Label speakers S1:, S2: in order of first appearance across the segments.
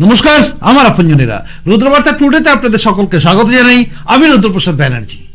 S1: নমস্কার, আমার আপনজনেরা। রুদ্রবার্তা টুডেতে আপনাদের সকলকে স্বাগত জানাই। আমি রুদ্রপ্রসাদ ব্যানার্জি।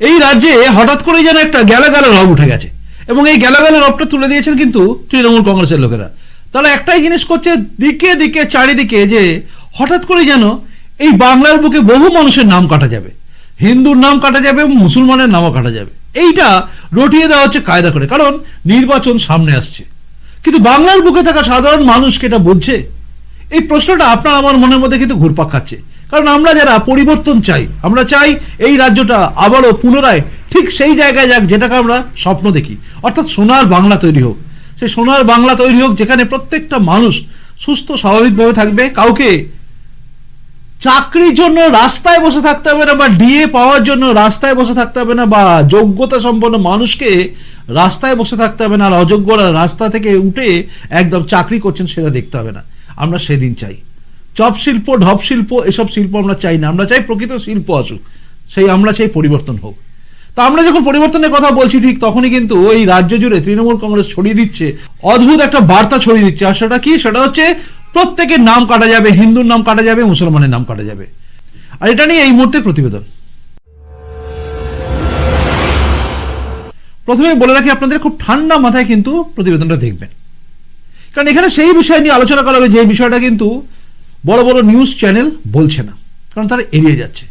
S1: এই রাজ্যে হঠাৎ করেই যেন একটা গেল গেল রব উঠে গেছে। এবং এই গেল গেল রবটা তুলে দিয়েছেন কিন্তু তৃণমূল কংগ্রেসের লোকেরা। তারা একটাই জিনিস করছে, দিকে দিকে, চারিদিকে যে হঠাৎ করে যেন এই বাংলার বুকে বহু মানুষের নাম কাটা যাবে। হিন্দুর নাম কাটা যাবে এবং মুসলমানের নামও কাটা যাবে। এইটা রটিয়ে দেওয়া হচ্ছে কায়দা করে। কারণ নির্বাচন সামনে আসছে। কিন্তু বাংলার বুকে থাকা সাধারণ মানুষকে এটা বুঝছে? এই প্রশ্নটা আপনার আমার মনের মধ্যে কিন্তু ঘুরপাক খাচ্ছে। কারণ আমরা যারা পরিবর্তন চাই, আমরা চাই এই রাজ্যটা আবারও পুনরায় ঠিক সেই জায়গায় যাক যেটাকে আমরা স্বপ্ন দেখি। অর্থাৎ সোনার বাংলা তৈরি হোক। সেই সোনার বাংলা তৈরি হোক যেখানে প্রত্যেকটা মানুষ সুস্থ, স্বাভাবিকভাবে থাকবে। কাউকে চাকরির জন্য রাস্তায় বসে থাকতে হবে না বা ডিএ পাওয়ার জন্য রাস্তায় বসে থাকতে হবে না বা যোগ্যতা সম্পন্ন মানুষকে রাস্তায় বসে থাকতে হবে না। আর অযোগ্যরা রাস্তা থেকে উঠে একদম চাকরি করছেন সেটা দেখতে হবে না। আমরা সেদিন চাই। চপ শিল্প, ঢপ শিল্প, এসব শিল্প আমরা চাই না। আমরা চাই প্রকৃত শিল্প আসুক। সেই আমরা চাই পরিবর্তন হোক। তা আমরা যখন পরিবর্তনের কথা বলছি ঠিক তখনই কিন্তু ওই রাজ্য জুড়ে তৃণমূল কংগ্রেস ছড়িয়ে দিচ্ছে। অদ্ভুত একটা বার্তা ছড়িয়ে দিচ্ছে। আর সেটা কি? সেটা হচ্ছে প্রত্যেকের নাম কাটা যাবে, হিন্দুর নাম কাটা যাবে, মুসলমানের নাম কাটা যাবে। আর এটা নিয়ে এই মুহূর্তে প্রতিবেদন। প্রথমে বলে রাখি, আপনাদের খুব ঠান্ডা মাথায় কিন্তু প্রতিবেদনটা দেখবেন। কারণ এখানে সেই বিষয় নিয়ে আলোচনা করা হবে যে বিষয়টা কিন্তু বড় বড় নিউজ চ্যানেল বলছে না, কারণ তারা এড়িয়ে যাচ্ছে।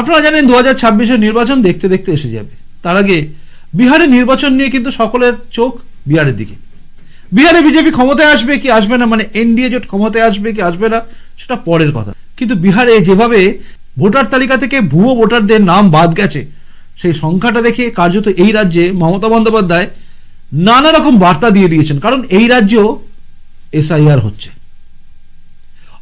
S1: আপনারা জানেন দু হাজার ছাব্বিশের নির্বাচন দেখতে দেখতে এসে যাবে। তার আগে বিহারের নির্বাচন নিয়ে কিন্তু সকলের চোখ বিহারের দিকে। বিহারে বিজেপি ক্ষমতায় আসবে কি আসবে না মানে এনডিএ জোট ক্ষমতায় আসবে কি আসবে না, সেটা পরের কথা। কিন্তু বিহারে যেভাবে ভোটার তালিকা থেকে ভুয়ো ভোটারদের নাম বাদ গেছে, সেই সংখ্যাটা দেখে কার্যত এই রাজ্যে মমতা বন্দ্যোপাধ্যায় নানা রকম বার্তা দিয়ে দিয়েছেন, কারণ এই রাজ্য এসআইআর হচ্ছে।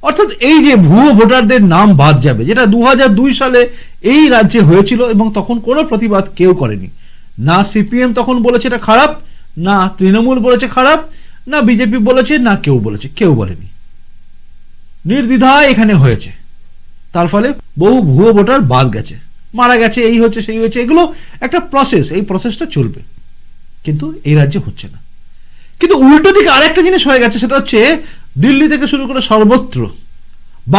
S1: অর্থাৎ এই যে ভুয়ো ভোটারদের নাম বাদ যাবে, যেটা দু হাজার দুই সালে এই রাজ্যে হয়েছিল এবং তখন কোনো প্রতিবাদ কেউ করেনি। না সিপিএম তখন বলেছে এটা খারাপ, না তৃণমূল বলেছে খারাপ, না বিজেপি বলেছে, না কেউ বলেছে, কেউ বলেনি। নির্দ্বিধায় এখানে হয়েছে। তার ফলে বহু ভুয়ো ভোটার বাদ গেছে। মারা গেছে, এই হচ্ছে, সেই হচ্ছে, এগুলো একটা প্রসেস এই প্রসেসটা চলবে। কিন্তু এই রাজ্যে হচ্ছে না। কিন্তু উল্টো দিকে আরেকটা জিনিস হয়ে গেছে, সেটা হচ্ছে দিল্লি থেকে শুরু করে সর্বত্র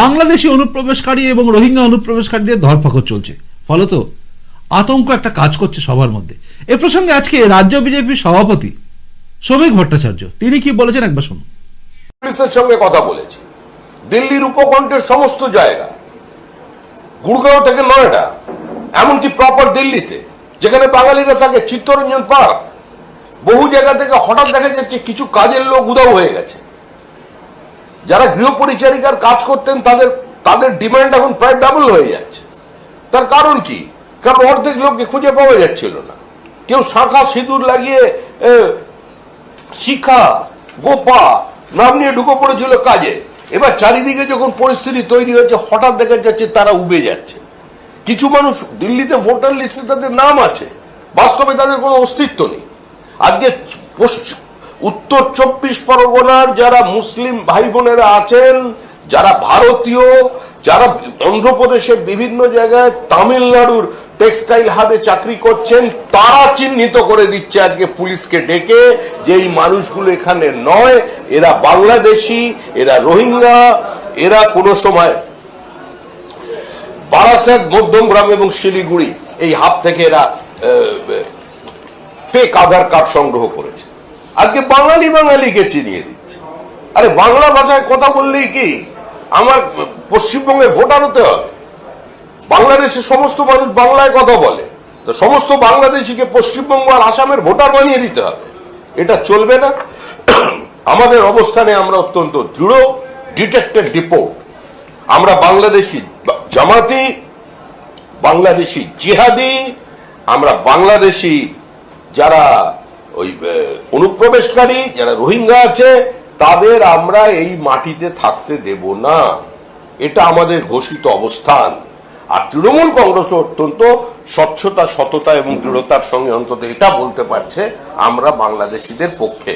S1: বাংলাদেশি অনুপ্রবেশকারী এবং রোহিঙ্গা অনুপ্রবেশকারীদের ধরপাকড় চলছে। ফলত আতঙ্ক একটা কাজ করছে সবার মধ্যে। এ প্রসঙ্গে আজকে রাজ্য বিজেপির সভাপতি শ্রমিক ভট্টাচার্য, তিনি কি বলেছেন একবার শুনুন।
S2: পুলিশের সঙ্গে কথা বলেছি। দিল্লির উপকণ্ঠের সমস্ত জায়গা, গুড়গাঁও থেকে নয়ডা, এমনকি প্রপার দিল্লিতে, যেখানে বাঙালিরা থাকে চিত্তরঞ্জন পার্ক বহু জায়গা থেকে হঠাৎ দেখা যাচ্ছে কিছু কাজের লোক উদাও হয়ে গেছে। যারা গৃহ পরিচারিকার কাজ করতেন, তাদের তাদের ডিমান্ড এখন প্রায় ডাবল হয়ে যাচ্ছে। তার কারণ কি? কারণ অর্ধেক লোককে খুঁজে পাওয়া যাচ্ছিল না। কেউ শাখা সিঁদুর লাগিয়ে শিখা, গোপা, নাম নিয়ে ঢুকে পড়েছিল কাজে। এবার চারিদিকে যখন পরিস্থিতি তৈরি হয়েছে, হঠাৎ দেখা যাচ্ছে তারা উবে যাচ্ছে। কিছু মানুষ দিল্লিতে ভোটার লিস্টে তাদের নাম আছে। বাস্তবে তাদের কোনো অস্তিত্ব নেই। আজকে উত্তর চব্বিশ পরগনার যারা মুসলিম ভাই বোনেরা আছেন, যারা ভারতীয়, যারা অন্ধ্রপ্রদেশের বিভিন্ন জায়গায় তামিলনাড়ুর টেক্সটাইল হাবে চাকরি করছেন, তারা চিহ্নিত করে দিচ্ছে আজকে পুলিশকে ডেকে যে এই মানুষগুলো এখানে নয়, এরা বাংলাদেশি, এরা রোহিঙ্গা, এরা কোনো সময় বারাসাত, মধ্যমগ্রাম এবং শিলিগুড়ি এই হাব থেকে এরা ফেক আধার কার্ড সংগ্রহ করেছে। আজকে বাঙালি বাঙালিকে চিনিয়ে দিচ্ছে। আরে বাংলা ভাষায় কথা বললেই কি আমার পশ্চিমবঙ্গে ভোটার হতে হবে? বাংলাদেশের সমস্ত মানুষ বাংলায় কথা বলে। তো সমস্ত বাংলাদেশিকে পশ্চিমবঙ্গ আর আসামের ভোটার বানিয়ে দিতে হবে। এটা চলবে না। আমাদের অবস্থানে আমরা অত্যন্ত দৃঢ় ডিটেক্টেড রিপোর্ট আমরা বাংলাদেশি জামাতি, বাংলাদেশি জিহাদি, আমরা বাংলাদেশি যারা ওই অনুপ্রবেশকারী, যারা রোহিঙ্গা আছে, তাদের আমরা এই মাটিতে থাকতে দেব না। এটা আমাদের ঘোষিত অবস্থান। আর তৃণমূল কংগ্রেস অত্যন্ত স্বচ্ছতা, সততা এবং দৃঢ়তার সঙ্গে অন্তত এটা বলতে পারছে, আমরা বাংলাদেশিদের পক্ষে।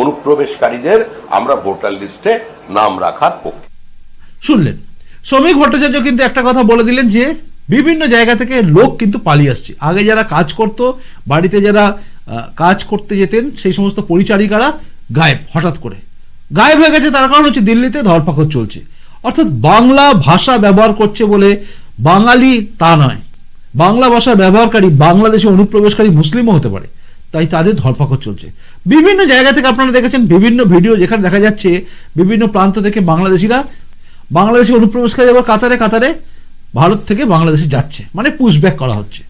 S2: অনুপ্রবেশকারীদের আমরা ভোটার লিস্টে নাম রাখার পক্ষে।
S1: শুনলেন শ্রমিক ভট্টাচার্য কিন্তু একটা কথা বলে দিলেন যে বিভিন্ন জায়গা থেকে লোক কিন্তু পালিয়ে আসছে। আগে যারা কাজ করত, বাড়িতে যারা কাজ করতে যেতেন, সেই সমস্ত পরিচারিকারা গায়েব, হঠাৎ করে। গায়েব হয়ে গেছে তার কারণ হচ্ছে দিল্লিতে ধরপাকড় চলছে। অর্থাৎ বাংলা ভাষা ব্যবহার করছে বলে বাঙালি তা নয়। বাংলা ভাষা ব্যবহারকারী বাংলাদেশে অনুপ্রবেশকারী মুসলিমও হতে পারে। তাই তাদের ধরপাকড় চলছে। বিভিন্ন জায়গা থেকে আপনারা দেখেছেন, বিভিন্ন ভিডিও যেখানে দেখা যাচ্ছে, বিভিন্ন প্রান্ত থেকে বাংলাদেশিরা, বাংলাদেশে অনুপ্রবেশকারী আবার কাতারে কাতারে ভারত থেকে বাংলাদেশে যাচ্ছে। মানে পুশব্যাক করা হচ্ছে।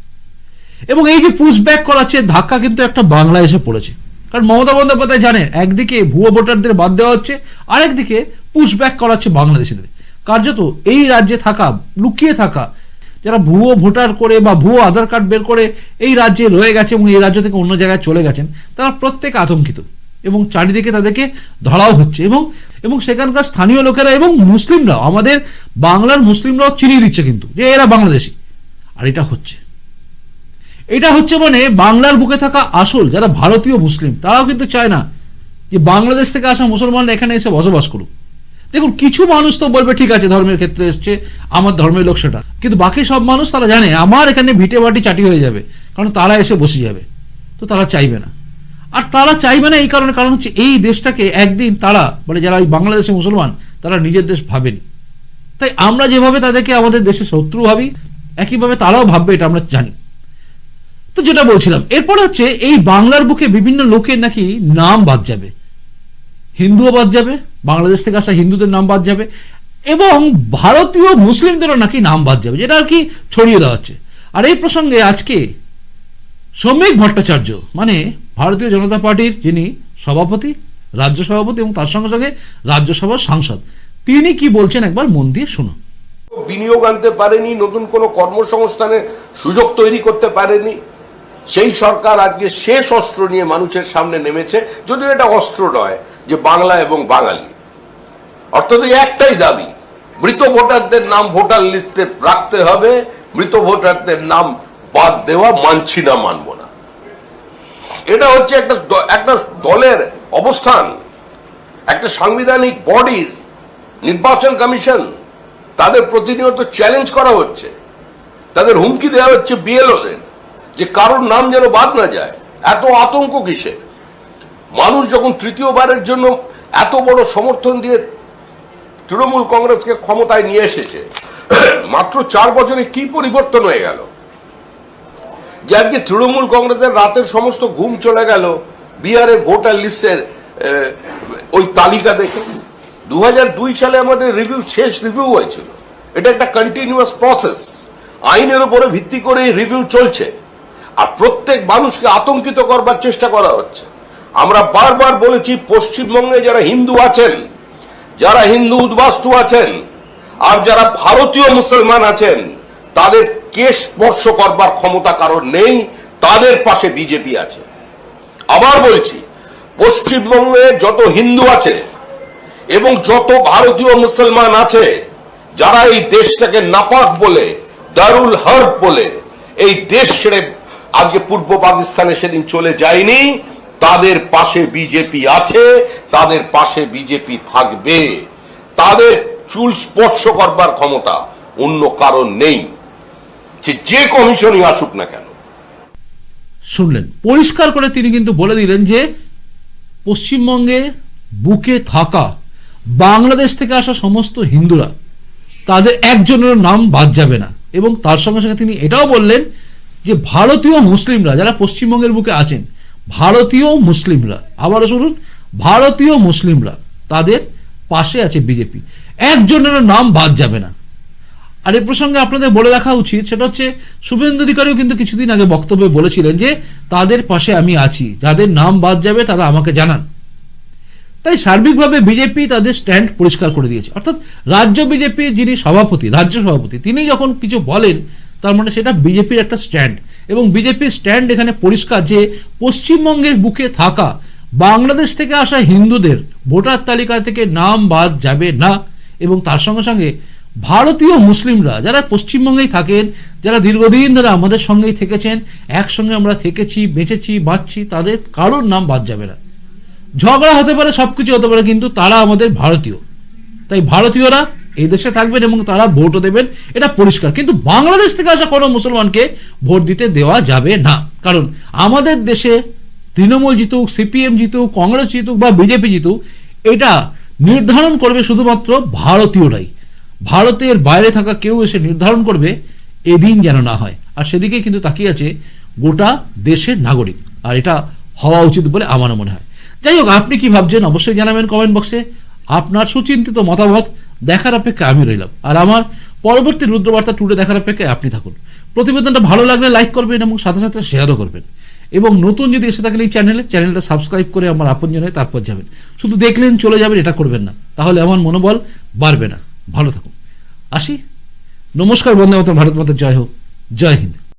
S1: এবং এই যে পুশব্যাক করাচ্ছে ধাক্কা কিন্তু একটা বাংলা এসে পড়েছে। কারণ মমতা বন্দ্যোপাধ্যায় জানেন, একদিকে ভুয়ো ভোটারদের বাদ দেওয়া হচ্ছে, আরেকদিকে পুশব্যাক করাচ্ছে বাংলাদেশিদের। কার্যত এই রাজ্যে থাকা, লুকিয়ে থাকা, যারা ভুয়ো ভোটার করে বা ভুয়ো আধার কার্ড বের করে এই রাজ্যে রয়ে গেছে এবং এই রাজ্য থেকে অন্য জায়গায় চলে গেছেন, তারা প্রত্যেক আতঙ্কিত। এবং চারিদিকে তাদেরকে ধরাও হচ্ছে। এবং এবং সেখানকার স্থানীয় লোকেরা এবং মুসলিমরাও, আমাদের বাংলার মুসলিমরাও চিনিয়ে দিচ্ছে কিন্তু যে এরা বাংলাদেশি। আর এটা হচ্ছে। এটা হচ্ছে মানে বাংলার বুকে থাকা আসল যারা ভারতীয় মুসলিম, তারাও কিন্তু চায় না যে বাংলাদেশ থেকে আসা মুসলমানরা এখানে এসে বসবাস করুক। দেখুন, কিছু মানুষ তো বলবে, ঠিক আছে, ধর্মের ক্ষেত্রে এসছে, আমার ধর্মের লোক সেটা। কিন্তু বাকি সব মানুষ তারা জানে, আমার এখানে ভিটে বাটি চাটি হয়ে যাবে, কারণ তারা এসে বসে যাবে। তো তারা চাইবে না। আর তারা চাইবে না এই কারণে, কারণ হচ্ছে এই দেশটাকে একদিন তারা মানে যারা এই বাংলাদেশে মুসলমান, তারা নিজের দেশ ভাবেনি। তাই আমরা যেভাবে তাদেরকে, আমাদের দেশে শত্রু ভাবি, একইভাবে তারাও ভাববে এটা আমরা জানি। তো যেটা বলছিলাম, এরপর হচ্ছে এই বাংলার বুকে বিভিন্ন লোকের নাকি নাম বাদ যাবে। হিন্দুও বাদ যাবে, বাংলাদেশ থেকে আসা হিন্দুদের নাম বাদ যাবে, এবং ভারতীয় মুসলিমদেরও নাকি নাম বাদ যাবে, যেটা আর কি ছড়িয়ে দেওয়া হচ্ছে। আর এই প্রসঙ্গে আজকে শ্রমিক ভট্টাচার্য মানে ভারতীয় জনতা পার্টির যিনি সভাপতি, রাজ্য সভাপতি এবং তার সঙ্গে সঙ্গে রাজ্যসভার সাংসদ, তিনি কি বলছেন একবার মন দিয়ে শুনুন।
S2: বিনিয়োগ আনতে পারেনি, নতুন কোনো কর্মসংস্থানের সুযোগ তৈরি করতে পারেনি। সেই সরকার আজকে শেষ অস্ত্র নিয়ে মানুষের সামনে নেমেছে, যদিও এটা অস্ত্র নয়, যে বাংলা এবং বাঙালি। অর্থাৎ একটাই দাবি, মৃত ভোটারদের নাম ভোটার লিস্টে রাখতে হবে, মৃত ভোটারদের নাম বাদ দেওয়া মানছি না, মানব না। এটা হচ্ছে একটা একটা দলের অবস্থান, একটা সাংবিধানিক বডি নির্বাচন কমিশন, তাদের প্রতিনিয়ত চ্যালেঞ্জ করা হচ্ছে। তাদের হুমকি দেওয়া হচ্ছে বিএলওদের, যে কারোর নাম যেন বাদ না যায়। এত আতঙ্ক কিসের? মানুষ যখন তৃতীয়বারের জন্য এত বড় সমর্থন দিয়ে তৃণমূল কংগ্রেসকে ক্ষমতায় নিয়ে এসেছে, মাত্র চার বছরে কি পরিবর্তন হয়ে গেল? যে আজকে তৃণমূল কংগ্রেসের রাতের সমস্ত ঘুম চলে গেল, বিহারের ভোটার লিস্টের ওই তালিকা দেখে। দু হাজার দুই সালে আমাদের রিভিউ শেষ রিভিউ হয়েছিল। এটা একটা কন্টিনিউয়াস প্রসেস আইনের উপরে ভিত্তি করে এই রিভিউ চলছে। আর প্রত্যেক মানুষকে আতঙ্কিত করবার চেষ্টা করা হচ্ছে। আমরা বারবার বলেছি, পশ্চিমবঙ্গে যারা হিন্দু আছেন, যারা হিন্দু উদ্বাস্তু আছেন, আর যারা ভারতীয় মুসলমান আছেন, তাদের কে স্পর্শ করবার ক্ষমতা কারণ নেই, তাদের পাশে বিজেপি আছে। আবার বলছি, পশ্চিমবঙ্গে যত হিন্দু আছে এবং যত ভারতীয় মুসলমান আছে, যারা এই দেশটাকে নাপাক বলে, দারুল হর্ব বলে, এই দেশ ছেড়ে আজকে পূর্ব পাকিস্তানে সেদিন চলে যায়নি, তাদের পাশে বিজেপি আছে, তাদের পাশে বিজেপি থাকবে। তাদের চুল স্পর্শ করবার ক্ষমতা অন্য কারণ নেই। যে কমিশনই আসুক না কেন।
S1: শুনলেন, পরিষ্কার করে তিনি কিন্তু বলে দিলেন যে, পশ্চিমবঙ্গে বুকে থাকা বাংলাদেশ থেকে আসা সমস্ত হিন্দুরা, তাদের একজনের নাম বাদ যাবে না। এবং তার সঙ্গে সঙ্গে তিনি এটাও বললেন যে, ভারতীয় মুসলিমরা যারা পশ্চিমবঙ্গের বুকে আছেন, ভারতীয় মুসলিমরা, আবারও শুনুন, ভারতীয় মুসলিমরা, তাদের পাশে আছে বিজেপি। একজনের নাম বাদ যাবে না। আর এই প্রসঙ্গে আপনাদের বলে রাখা উচিত, সেটা হচ্ছে শুভেন্দু অধিকারীও কিন্তু কিছুদিন আগে বক্তব্যে বলেছিলেন যে, তাদের পাশে আমি আছি। যাদের নাম বাদ যাবে, তারা আমাকে জানান। তাই সার্বিকভাবে বিজেপি তাদের স্ট্যান্ড পরিষ্কার করে দিয়েছে। অর্থাৎ রাজ্য বিজেপি যিনি সভাপতি, রাজ্য সভাপতি, তিনি যখন কিছু বলেন, তার মানে সেটা বিজেপির একটা স্ট্যান্ড। এবং বিজেপির স্ট্যান্ড এখানে পরিষ্কার যে, পশ্চিমবঙ্গের বুকে থাকা বাংলাদেশ থেকে আসা হিন্দুদের ভোটার তালিকা থেকে নাম বাদ যাবে না। এবং তার সঙ্গে সঙ্গে ভারতীয় মুসলিমরা যারা পশ্চিমবঙ্গেই থাকেন, যারা দীর্ঘদিন ধরে আমাদের সঙ্গেই থেকেছেন, একসঙ্গে আমরা থেকেছি, বেঁচেছি, বাঁচছি, তাদের কারোর নাম বাদ যাবে না। ঝগড়া হতে পারে, সবকিছু হতে পারে, কিন্তু তারা আমাদের ভারতীয়। তাই ভারতীয়রা এই দেশে থাকবেন এবং তারা ভোটও দেবেন, এটা পরিষ্কার। কিন্তু বাংলাদেশ থেকে আসা কোনো মুসলমানকে ভোট দিতে দেওয়া যাবে না। কারণ আমাদের দেশে তৃণমূল জিতুক, সিপিএম জিতুক, কংগ্রেস জিতুক বা বিজেপি জিতুক, এটা নির্ধারণ করবে শুধুমাত্র ভারতীয়রাই। ভারতের বাইরে থাকা কেউ এসে নির্ধারণ করবে, এদিন যেন না হয়। আর সেদিকে কিন্তু তাকিয়ে আছে গোটা দেশের নাগরিক। আর এটা হওয়া উচিত বলে আমারও মনে হয়। যাই হোক, আপনি কি ভাবছেন? অবশ্যই জানাবেন কমেন্ট বক্সে আপনার সুচিন্তিত মতামত দেখার অপেক্ষায় আমি রইলাম। আর আমার পরবর্তী রুদ্রবার্তা টুডে দেখার অপেক্ষায় আপনি থাকুন। প্রতিবেদনটা ভালো লাগলে লাইক করবেন এবং সাথে সাথে শেয়ারও করবেন। এবং নতুন যদি এসে থাকেন এই চ্যানেলে চ্যানেলটা সাবস্ক্রাইব করে আমার আপনজন তারপর যাবেন। শুধু দেখলেন চলে যাবেন, এটা করবেন না। তাহলে আমার মনোবল বাড়বে না। ভালো থাকুন। আসি। নমস্কার বন্দে মাতা ভারত মাতা জয় হোক। জয় হিন্দ।